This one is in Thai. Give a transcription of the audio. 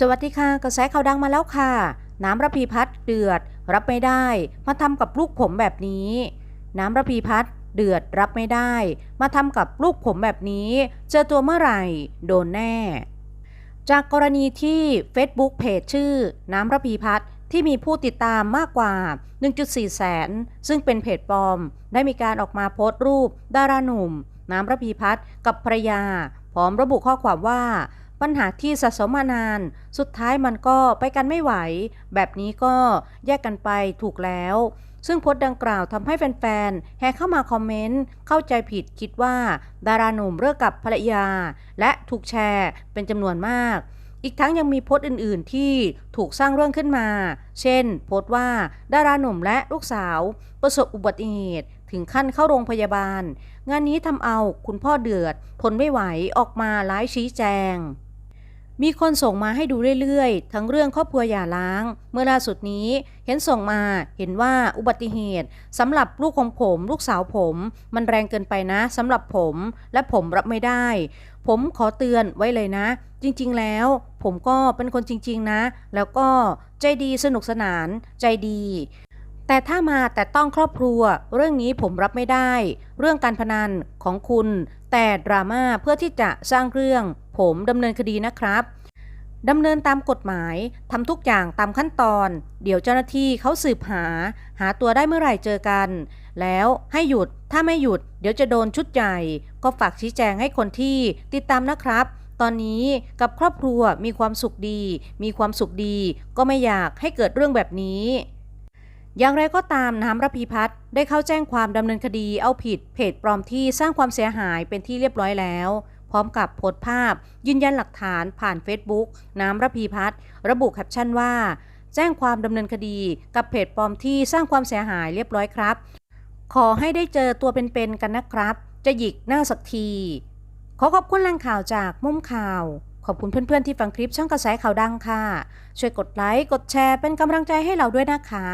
สวัสดีค่ะกระแสข่าวดังมาแล้วค่ะ น้ำระพีพัฒน์เดือด รับไม่ได้ มาทำกับลูกผมแบบนี้ น้ำระพีพัฒน์เดือดรับไม่ได้ มาทำกับลูกผมแบบนี้ เจอตัวเมื่อไหร่ โดนแน่ จากกรณีที่ Facebook เพจชื่อ น้ำระพีพัฒน์ที่มีผู้ติดตามมากกว่า 1.4 แสน ซึ่งเป็นเพจปลอม ได้มีการออกมาโพสต์รูป ดาราหนุ่ม น้ำระพีพัฒน์กับภรรยา พร้อมระบุข้อความว่า ปัญหาที่สะสมมานาน สุดท้ายมันก็ไปกันไม่ไหว แบบนี้ก็แยกกันไปถูกแล้ว ซึ่งโพสต์ดังกล่าวทำให้แฟนๆ แห่เข้ามาคอมเมนต์ เข้าใจผิดคิดว่า ดาราหนุ่มเลิกกับภรรยา และถูกแชร์เป็นจำนวนมากอีกทั้งยังมีโพสต์อื่น ๆ ที่ถูกสร้างเรื่องขึ้นมา เช่น โพสต์ว่าดาราหนุ่มและลูกสาว ประสบอุบัติเหตุ ถึงขั้นเข้าโรงพยาบาล งานนี้ทำเอาคุณพ่อเดือด ทนไม่ไหวออกมาไลฟ์ชี้แจง มีคนส่งมาให้ดูเรื่อยๆ ทั้งเรื่องครอบครัวหย่าร้าง เมื่อล่าสุดนี้เห็นส่งมาเห็นว่าอุบัติเหตุสำหรับลูกของผม ลูกสาวผม มันแรงเกินไปนะสำหรับผมและผมรับไม่ได้ ผมขอเตือนไว้เลยนะ จริงๆแล้ว ผมก็เป็นคนจริง ๆนะ แล้วก็ใจดีสนุกสนานใจดี แต่ถ้ามาแต่ต้องครอบครัว เรื่องนี้ผมรับไม่ได้ เรื่องการพนันของคุณ แต่ดราม่าเพื่อที่จะสร้างเรื่อง ผมดำเนินคดีนะครับดำเนินตามกฎหมายทำทุกอย่างตามขั้นตอน เดี๋ยวเจ้าหน้าที่เขาสืบหา หาตัวได้เมื่อไหร่เจอกัน แล้วให้หยุดถ้าไม่หยุด เดี๋ยวจะโดนชุดใหญ่ ก็ฝากชี้แจงให้คนที่ติดตามนะครับ ตอนนี้กับครอบครัวมีความสุขดี มีความสุขดี ก็ไม่อยากให้เกิดเรื่องแบบนี้ อย่างไรก็ตามน้ำระพีพัฒน์ได้เข้าแจ้งความดำเนินคดีเอาผิดเพจปลอมที่สร้างความเสียหายเป็นที่เรียบร้อยแล้ว พร้อมกับโพสต์ภาพ ยืนยันหลักฐานผ่าน Facebook น้ำระพีพัฒน์ระบุแคปชั่นว่า แจ้งความดำเนินคดีกับเพจปลอมที่สร้างความเสียหายเรียบร้อยครับ ขอให้ได้เจอตัวเป็นๆกันนะครับ จะหยิกหน้าสักที ขอขอบคุณแหล่งข่าวจากมุมข่าวขอบคุณเพื่อนๆที่ฟังคลิปช่องกระแสข่าวดังค่ะ ช่วยกดไลค์ กดแชร์เป็นกำลังใจให้เราด้วยนะคะ